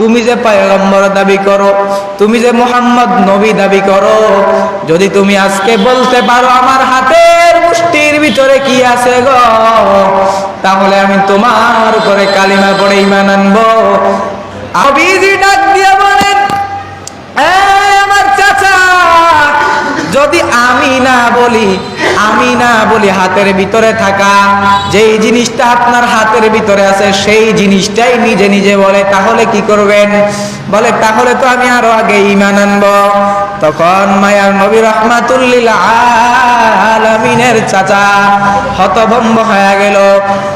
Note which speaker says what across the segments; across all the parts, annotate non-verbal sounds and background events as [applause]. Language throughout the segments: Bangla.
Speaker 1: তুমি যে পায়গম্বর দাবি করো, তুমি যে মোহাম্মদ নবী দাবি করো, যদি তুমি আজকে বলতে পারো আমার হাতের মুষ্টির ভিতরে কি আছে গো, তাহলে আমি তোমার উপরে কালিমা পড়ে ইমান আনব। আবিজি ডাক দিয়ে বলেন "এই আমার চাচা যদি আমি না বলি, আমি না বলি হাতের ভিতরে থাকা, যেই জিনিসটা আপনার হাতের ভিতরে আছে, সেই জিনিসটাই নিজে নিজে বলে, তাহলে কি করবেন? বলে, তাহলে তো আমি আরও আগে ইমান আনব। তখন মায়ার নবী রহমাতুল্লিল আলামিনের চাচা হতভম্ব হয়ে গেল।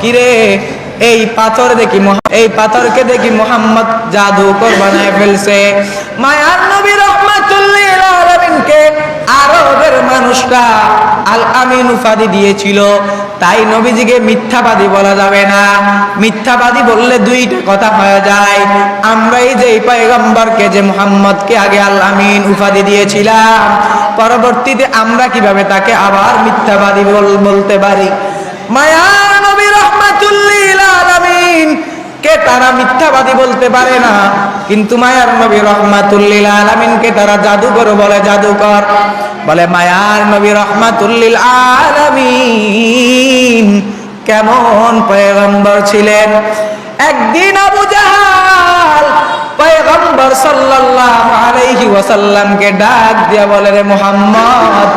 Speaker 1: কিরে, এই পাথর দেখি এই পাথরকে দেখি মোহাম্মদ জাদুকর বানায় ফেলছে। মায়ার নবী রহমাতুল্লিল আলামিনকে মানুষরা আল আমিন উপাধি দিয়েছিল, তাই নবীজিকে মিথ্যাবাদী বলা যাবে না। মিথ্যাবাদী বললে দুইটা কথা হয়ে যায়। আমরা এই যে পয়গম্বরকে, যে মোহাম্মদকে আগে আল আমিন উপাধি দিয়েছিলাম, পরবর্তীতে আমরা কীভাবে তাকে আবার মিথ্যাবাদী বল- বলতে পারি? মায়া নবী রহমাতুল্লিল আলামিন, কে তারা মিথ্যাবাদী বলতে পারে না? কিন্তু মায়ার নবী রহমাতুল্লিল আলামিনকে তারা জাদুকর বলে জাদুকর বলে, মায়ার নবী রহমাতুল্লিল আলামিন কেমন পয়গম্বর ছিলেন? একদিন আবু জাহাল পয়গম্বর সাল্লাল্লাহু আলাইহি ওয়াসাল্লামকে ডাক দিয়া বলে, রে মুহাম্মদ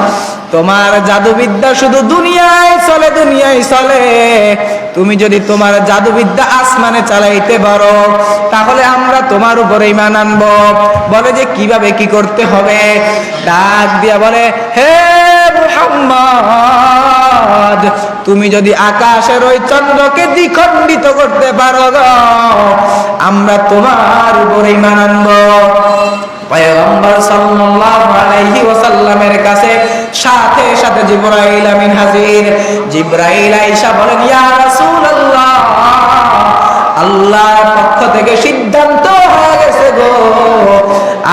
Speaker 1: তোমার জাদুবিদ্যা শুধু দুনিয়ায় চলে দুনিয়ায় চলে। তুমি যদি তোমার জাদুবিদ্যা আসমানে চালাইতে পারো, তাহলে আমরা তোমার উপরে ইমান আনব। বলে যে কীভাবে কি করতে হবে? ডাক দিয়া বলে, হে মুহাম্মদ, তুমি যদি আকাশের ওই চন্দ্রকে দ্বিখণ্ডিত করতে পারো আমরা তোমার উপরে ইমান আনব। পয়গম্বর সাল্লাল্লাহু আলাইহি ওয়াসাল্লামের কাছে সাথে সাথে জিবরাইল আমিন হাজির। জিবরাইল আয়েশা বলেন, ইয়া রাসূলুল্লাহ, আল্লাহর পক্ষ থেকে সিদ্ধান্ত হয়ে গেছে গো।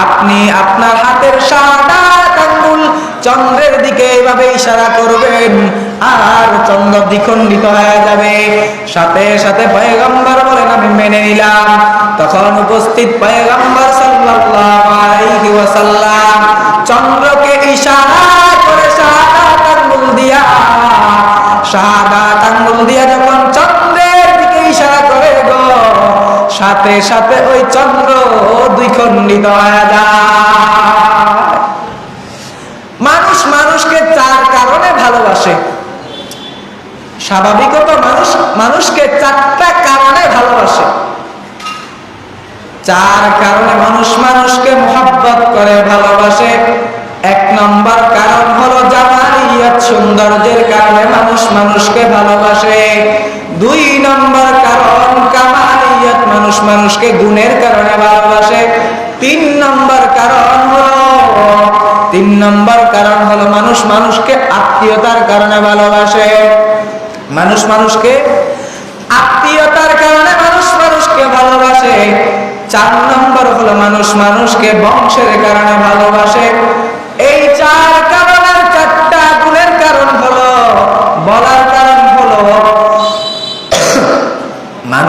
Speaker 1: আপনি আপনার হাতের সাদা আঙ্গুল চন্দ্রের দিকে এইভাবে ইশারা করবেন, আর চন্দ্র দ্বিখণ্ডিত হয়ে যাবে। সাথে সাথে পয়গম্বর বলেন, আমি মেনে নিলাম। তখন উপস্থিত পয়গম্বর সাল্লাল্লাহু আলাইহি ওয়াসাল্লাম চন্দ্রকে ইশারা সাদা আঙ্গুল দিয়া যখন চন্দ্রের দিকে ইশারা করে গো, সাথে সাথে ওই চন্দ্র দ্বিখণ্ডিত হয়ে যায়। মানুষ মানুষকে চার কারণে ভালোবাসে। স্বাভাবিকত মানুষ মানুষকে চারটা কারণে ভালোবাসে। চার কারণে মানুষ মানুষকে মোহাব্বত করে ভালোবাসে। এক নম্বর কারণ হলো সৌন্দর্যের কারণে মানুষ মানুষকে ভালোবাসে। দুই নম্বর কারণ কামালিয়াত মানুষ মানুষকে গুণের কারণে ভালোবাসে। তিন নম্বর কারণ তিন নম্বর কারণ হলো মানুষ মানুষকে আত্মীয়তার কারণে ভালোবাসে। মানুষ মানুষকে আত্মীয়তার কারণে মানুষ মানুষকে ভালোবাসে। চার নম্বর হলো মানুষ মানুষকে বংশের কারণে ভালোবাসে।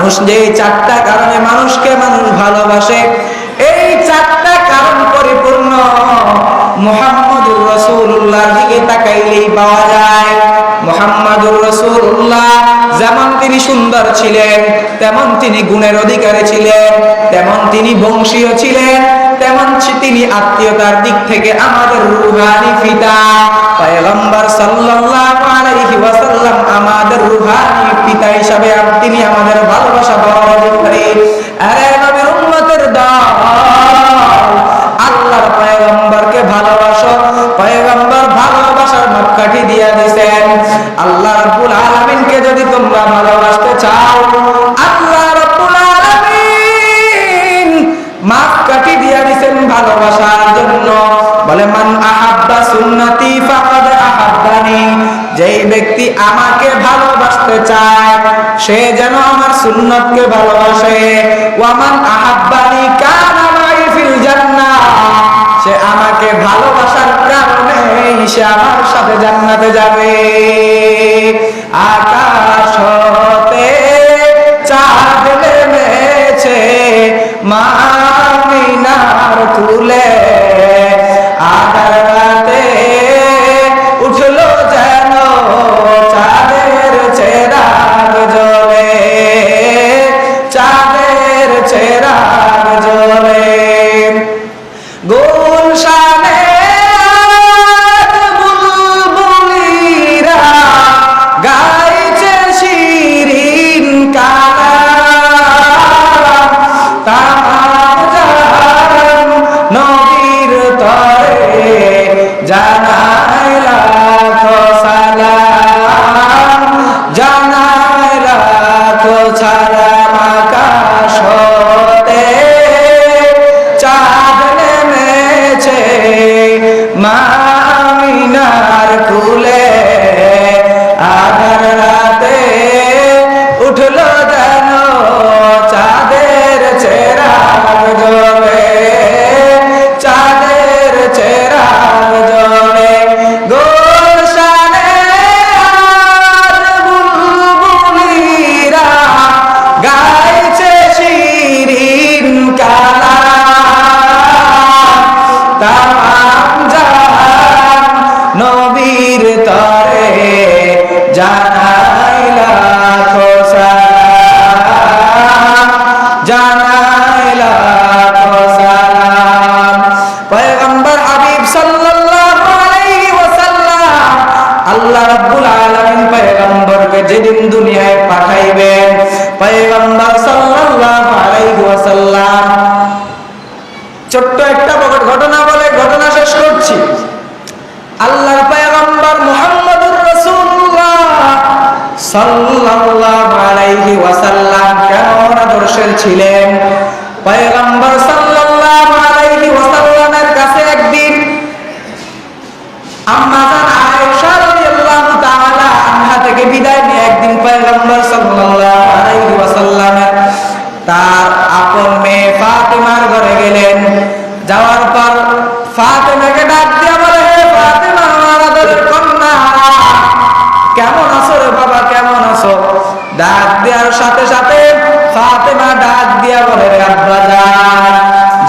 Speaker 1: মানুষ যে চারটা কারণে মানুষকে মানুষ ভালোবাসে, এই চারটা কারণ পরিপূর্ণ। মোহাম্মদুর রসুল্লাহর দিকে তাকাইলেই পাওয়া যায়, মোহাম্মদুর রসুল্লাহ যেমন তিনি সুন্দর ছিলেন, তেমন তিনি গুণের অধিকারী ছিলেন, তেমন তিনি বংশীয় ছিলেন তেমন তিনি আত্মীয়তার দিক থেকে আমাদের রুহানি পিতা। পয়গম্বর সাল্লাল্লাহু ওয়াসাল্লাম আমাদের রুহানি পিতা হিসাবে তিনি আমাদের ভালোবাসা পাওয়ার অধিকারী আরে আমাকে ভালোবাসতে চায়, সে যেন আমার সুন্নতকে ভালোবাসে। ওয়ামান আহাব্বানি ফিল জান্নাহ, সে আমাকে ভালোবাসার কারণে সে আমার সাথে জান্নাতে যাবে। আকাশ হতে চাঁদ নেমেছে মামিনার তুলে আধার নবীর তরে তাম নবীর তরে জানাই লাখো সালাম, জানাই পয়গম্বর হাবিব সাল্লাল্লাহু আলাইহি ওয়াসাল্লাম আল্লাহ রাব্বুল আলামিন পয়গম্বরকে যেদিন দুনিয়ায় পাঠাইবেন, পয়গম্বর সাল্লাল্লাহু আলাইহি ওয়াসাল্লাম, ছোট্ট একটা ছিলেন দিয়া বলে আব্বা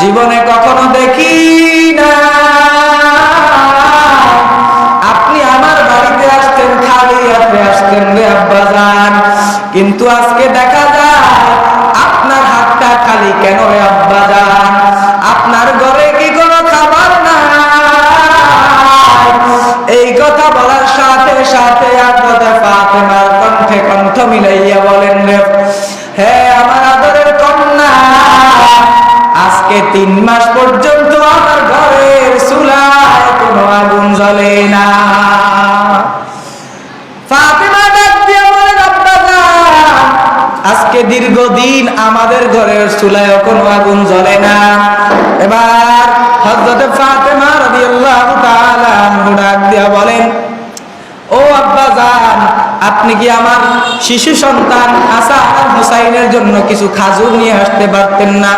Speaker 1: জীবনে কখনো দেখি না। আপনি আমার বাড়িতে আসতেন, খালি হাতে আসতেন রে আব্বা যান কিন্তু আজকে দেখা যায়, আপনার হাতটা খালি কেন রে আব্বা যান আপনার ঘরে কি কোনো খাবার নাই? এই কথা বলার সাথে সাথে আপনাদের ফাতেমার কণ্ঠে কণ্ঠ মিলাইয়া জ্বলে না আজকে দীর্ঘদিন আমাদের ঘরের চুলায় কোনো আগুন জ্বলে না। এবার হযরতে ফাতেমা রাদিয়াল্লাহু তাআলা ডাক দিয়া বলেন, ও আব্বা জান, আপনি কি আমার শিশু সন্তান আসা হুসাইনের জন্য কিছু খাজুর নিয়ে আসতে পারতেন না?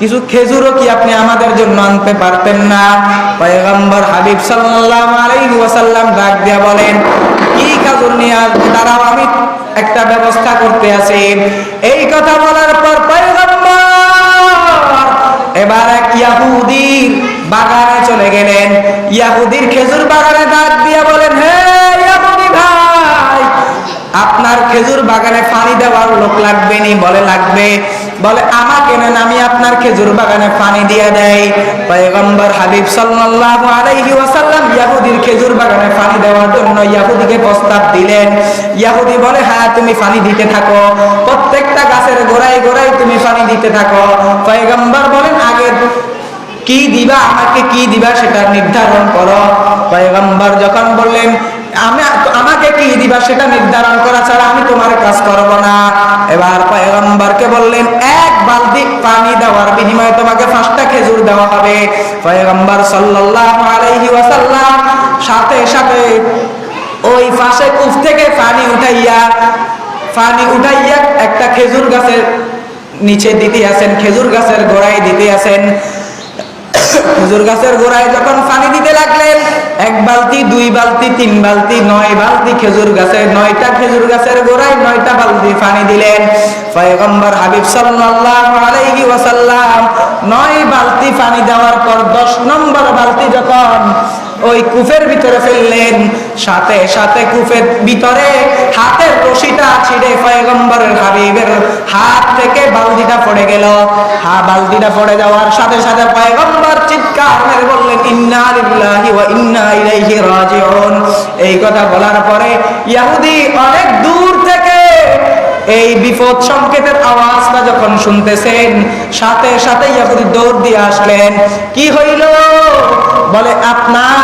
Speaker 1: কিছু খেজুরও কি আপনি আমাদের জন্য আনতে পারতেন না? পয়গম্বর হাবিব সাল্লাল্লাহু আলাইহি ওয়াসাল্লাম ডাক দিয়া বলেন, কি খাজুর নিয়ে আসবে? দাঁড়াও, আমি একটা ব্যবস্থা করতে আছি এই কথা বলার পর পয়গম্বর এবার ইয়াহুদির বাগানে চলে গেলেন। ইয়াহুদির খেজুর বাগানে ডাক দিয়া বলেন, হে খেজুর বাগানে পানি দেওয়ার লোক লাগবে নি, বলে লাগবে। বলে, আমাকে নেন আমি আপনার খেজুর বাগানে পানি দিয়ে দেয়। পয়গম্বর হাবিব সাল্লাল্লাহু আলাইহি ওয়াসাল্লাম ইয়াহুদির খেজুর বাগানে পানি দেওয়ার জন্য ইয়াহুদিকে প্রস্তাব দিলেন। ইয়াহুদি বলে হ্যাঁ তুমি পানি দিতে থাকো। প্রত্যেকটা গাছের গোড়ায় গোড়ায় তুমি পানি দিতে থাকো। পয়গম্বর বলেন, আগে কি দিবা, আমাকে কি দিবা সেটা নির্ধারণ করো। পয়গম্বর যখন বললেন, আমি আমাকে দিবা, সেটা নির্ধারণ করা ছাড়া আমি তোমার কাজ করব না। এবার পয়গম্বরকে বললেন, এক বালতি পানি দেওয়ার বিনিময়ে তোমাকে পাঁচটা খেজুর দেওয়া হবে। পয়গম্বর সাল্লাল্লাহু আলাইহি ওয়াসাল্লাম সাথে সাথে ওই পাশে কূপ থেকে পানি উঠাইয়া পানি উঠাইয়া একটা খেজুর গাছের নিচে দিতে আছেন খেজুর গাছের গোড়ায় দিতে আছেন [coughs] খেজুর গাছের গোড়ায় যখন পানি দিতে দুই বালতি, তিন বালতি, নয় বালতি খেজুর গাছের, নয়টা খেজুর গাছের গোড়ায় নয়টা বালতি পানি দিলেন। পয়গম্বর হাবিব সাল্লাল্লাহু আলাইহি ওয়াসাল্লাম নয় বালতি পানি দেওয়ার পর দশ নম্বর বালতি যখন ওই কুফের ভিতরে ফেললেন, সাথে সাথে কুফের ভিতরে হাতের রশিটা ছিঁড়ে পয়গম্বরের হাবিবের হাত থেকে বালতিটা পড়ে গেল। হা, বালতিটা পড়ে যাওয়ার সাথে সাথে পয়গম্বর এই বিপদ সংকেতের আওয়াজটা যখন শুনতেছেন, সাথে সাথে ইহুদি দৌড় দিয়ে আসলেন। কি হইল? বলে, আপনার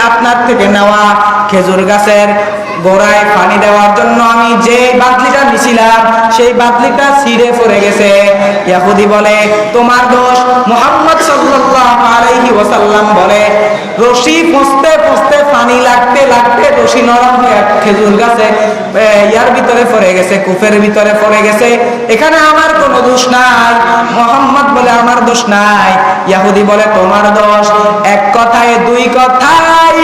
Speaker 1: আপনার থেকে নেওয়া খেজুর গাছের গোড়ায় পানি দেওয়ার জন্য আমি যে বাদলিটা নিছিলাম, সেই বাদলিটা ছিঁড়ে পড়ে গেছে। ইয়াহুদি বলে, তোমার দোষ? মুহাম্মদ সাল্লাল্লাহু আলাইহি ওয়াসাল্লাম বলে, রশি পচতে পচতে পানি লাগতে লাগতে রশি নরম হয়ে খেজুর গাছে ইয়ার ভিতরে পড়ে গেছে কুফের ভিতরে পড়ে গেছে। এখানে আমার কোনো দোষ নাই। মোহাম্মদ বলে, আমার দোষ নাই। ইয়াহুদি বলে, তোমার দোষ? এক কথায়, দুই কথায়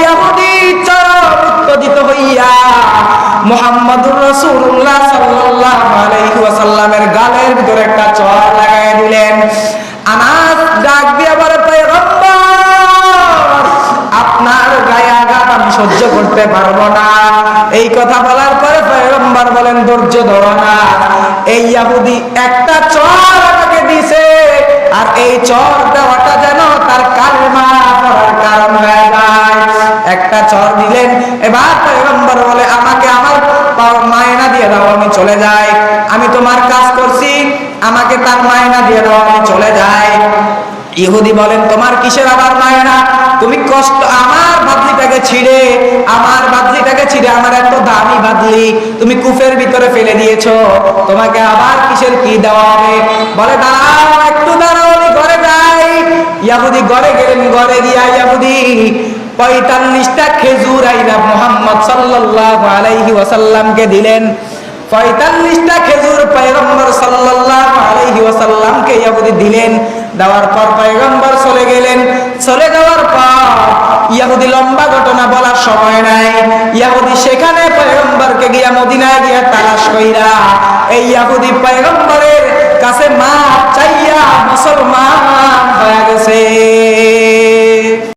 Speaker 1: ইয়াহুদি হইয়া মোহাম্মদুর রাসূলুল্লাহ সাল্লাল্লাহু আলাইহি ওয়াসাল্লামের গালের ভিতরে একটা চর লাগাই দিলেন। আনাস ডাক দিয়া আপনার আমি সহ্য করতে পারব না। এই কথা বলার পরে পয়গম্বর বলেন, ধৈর্য ধরো না। এই ইয়াহুদি একটা চর আমাকে দিছে, আর এই চর দেওয়াটা যেন তার কালমা পড়ার কারণ হয়ে একটা চর দিলেন। এবার বলে, আমাকে আমার মায়না দিয়ে দাও, আমি চলে যাই। আমি তোমার কাজ করছি, আমাকে তার মায়না দিয়ে দাও, আমি চলে যাই। ইহুদি বলেন, তোমার কিসের আবার মায়না? তুমি কষ্ট, আমার বাদলিটাকে ছিঁড়ে, আমার বাদলিটাকে ছিঁড়ে, আমার এত দামি বাদলি তুমি কুফের ভিতরে ফেলে দিয়েছ। তোমাকে আবার কিসের কি দেওয়া হবে? বলে, দাঁড়াও, একটু দাঁড়াও ঘরে যাই। ইয়াহুদি ঘরে গেলেন, ঘরে গিয়া ইয়াহুদি পঁয়তাল্লিশটা খেজুর আইনা মোহাম্মদ সাল্লাল্লাহু আলাইহি ওয়াসাল্লামকে দিলেন। পঁয়তাল্লিশটা খেজুর পয়গম্বর সাল্লাল্লাহু আলাইহি ওয়াসাল্লামকে ইয়াহুদি দিলেন। দেওয়ার পর পয়গম্বর চলে গেলেন। চলে যাওয়ার পর ইয়াহুদি লম্বা ঘটনা বলার সময় নাই। ইয়াহুদি সেখানে পয়গম্বরকে গিয়া মদিনায় গিয়া তালাশ কইরা এই ইয়াহুদি পয়গম্বরের কাছে মা চাইয়া মুসলমান হয়ে গেছে।